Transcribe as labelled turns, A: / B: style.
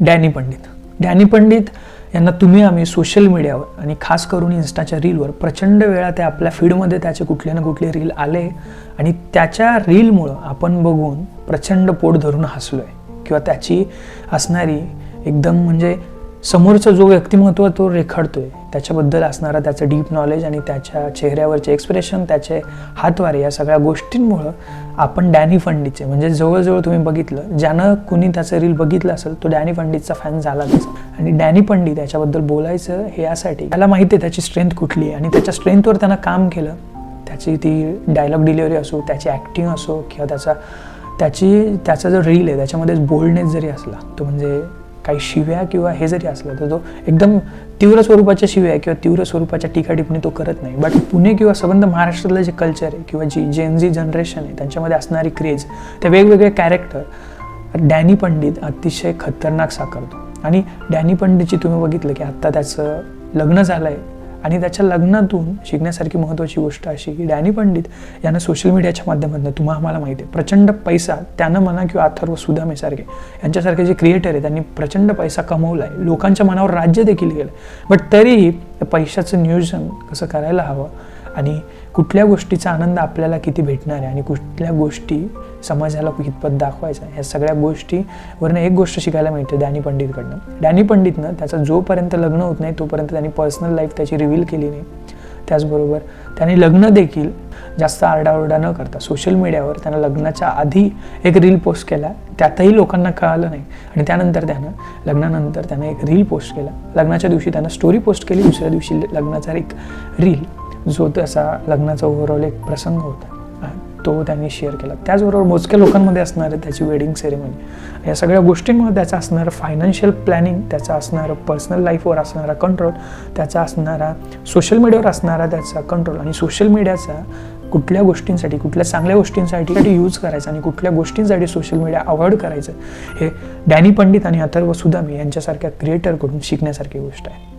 A: डॅनी पंडित. डॅनी पंडित यांना तुम्ही आम्ही सोशल मीडियावर आणि खास करून इन्स्टाच्या रीलवर प्रचंड वेळा ते आपल्या फीडमध्ये त्याचे कुठले ना कुठले रील आले आणि त्याच्या रीलमुळं आपण बघून प्रचंड पोट धरून हसलो आहे किंवा त्याची असणारी एकदम म्हणजे समोरचा जो व्यक्तिमत्व तो रेखाडतोय त्याच्याबद्दल असणारं त्याचं डीप नॉलेज आणि त्याच्या चेहऱ्यावरचे एक्सप्रेशन त्याचे हातवारे या सगळ्या गोष्टींमुळं आपण डॅनी फंडीचे म्हणजे जवळजवळ तुम्ही बघितलं ज्यानं कुणी त्याचं रील बघितलं असेल तो डॅनी फंडीचा फॅन झालाच आणि डॅनी पंडित याच्याबद्दल बोलायचं हे यासाठी त्याला माहिती आहे त्याची स्ट्रेंथ कुठली आहे. आणि त्याच्या स्ट्रेंथवर त्यानं काम केलं त्याची ती डायलॉग डिलिव्हरी असो त्याची ॲक्टिंग असो किंवा त्याचा त्याची त्याचा जो रील आहे त्याच्यामध्ये बोल्डनेस जरी असला तो म्हणजे काही शिव्या किंवा हे जरी असलं तर तो एकदम तीव्र स्वरूपाच्या शिव्या किंवा तीव्र स्वरूपाच्या टीका टिप्पणी तो करत नाही. बट पुणे किंवा संबंध महाराष्ट्रातलं जे कल्चर आहे किंवा जी जेनझी जनरेशन आहे त्यांच्यामध्ये असणारी क्रेज ते वेगवेगळे कॅरेक्टर डॅनी पंडित अतिशय खतरनाक साकारतो. आणि डॅनी पंडितची तुम्ही बघितलं की आत्ता त्याचं लग्न झालं आहे आणि त्याच्या लग्नातून शिकण्यासारखी महत्त्वाची गोष्ट अशी की डॅनी पंडित यांना सोशल मीडियाच्या माध्यमातून तुम्हा आम्हाला माहिती आहे प्रचंड पैसा त्यानं म्हणा किंवा अथर्व सुदामेसारखे यांच्यासारखे जे क्रिएटर आहे त्यांनी प्रचंड पैसा कमवला आहे लोकांच्या मनावर राज्य देखील केलं बट तरीही पैशाचं नियोजन कसं करायला हवं आणि कुठल्या गोष्टीचा आनंद आपल्याला किती भेटणार आहे आणि कुठल्या गोष्टी समाजाला कितपत दाखवायचा ह्या सगळ्या गोष्टीवरनं एक गोष्ट शिकायला मिळते डॅनी पंडितकडनं. डॅनी पंडितनं त्याचं जोपर्यंत लग्न होत नाही तोपर्यंत त्यांनी पर्सनल लाईफ त्याची रिव्हील केली नाही. त्याचबरोबर त्याने लग्न देखील जास्त आरडाओरडा न करता सोशल मीडियावर त्यानं लग्नाच्या आधी एक रील पोस्ट केला. त्यातही लोकांना कळालं नाही. आणि त्यानंतर त्यानं लग्नानंतर त्यानं एक रील पोस्ट केला. लग्नाच्या दिवशी त्यानं स्टोरी पोस्ट केली दुसऱ्या दिवशी लग्नाचा एक रील. जो त्याचा लग्नाचा ओव्हरऑल एक प्रसंग होता. तो त्यांनी शेअर केला. त्याचबरोबर मोजक्या लोकांमध्ये असणारं त्याची वेडिंग सेरेमनी या सगळ्या गोष्टींमध्ये त्याचं असणारं फायनान्शियल प्लॅनिंग त्याचं असणारं पर्सनल लाईफवर असणारा कंट्रोल त्याचा असणारा सोशल मीडियावर असणारा त्याचा कंट्रोल आणि सोशल मीडियाचा कुठल्या गोष्टींसाठी कुठल्या चांगल्या गोष्टींसाठी यूज करायचा आणि कुठल्या गोष्टींसाठी सोशल मीडिया अवॉइड करायचं हे डॅनी पंडित आणि अथर्व सुदामी यांच्यासारख्या क्रिएटरकडून शिकण्यासारखी गोष्ट आहे.